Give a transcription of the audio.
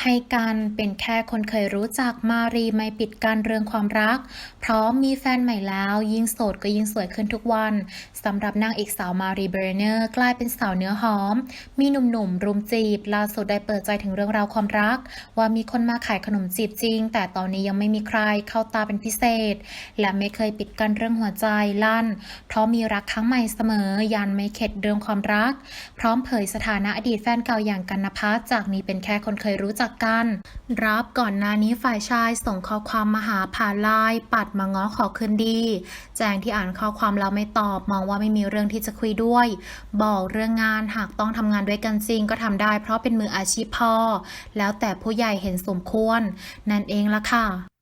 ให้กันเป็นแค่คนเคยรู้จักมารีไม่ปิดกั้นเรื่องความรักเพราะมีแฟนใหม่แล้ว ยิ่งโสดก็ยิ่งสวยขึ้นทุกวันสำหรับนางเอกสาวมารีเบรเนอร์กลายเป็นสาวเนื้อหอม มีหนุ่มๆรุมจีบล่าสุดได้เปิดใจถึงเรื่องราวความรัก ว่ามีคนมาขายขนมจีบจริง แต่ตอนนี้ยังไม่มีใครเข้าตาเป็นพิเศษ และไม่เคยปิดกันเรื่องหัวใจลั่น เพราะมีรักครั้งใหม่เสมอ ยันไม่เข็ดเรื่องความรัก พร้อมเผยสถานะอดีตแฟนเก่าอย่างกันนภัสจากนี้เป็นแค่คนเคยรู้รู้จักกัน รับก่อนหน้านี้ฝ่ายชายส่งข้อความมาหาผ่านไลน์ปัดมาง้อขอคืนดี แจงที่อ่านข้อความแล้วไม่ตอบ มองว่าไม่มีเรื่องที่จะคุยด้วย บอกเรื่องงานหากต้องทำงานด้วยกันจริงก็ทำได้เพราะเป็นมืออาชีพพอ แล้วแต่ผู้ใหญ่เห็นสมควร นั่นเองละค่ะ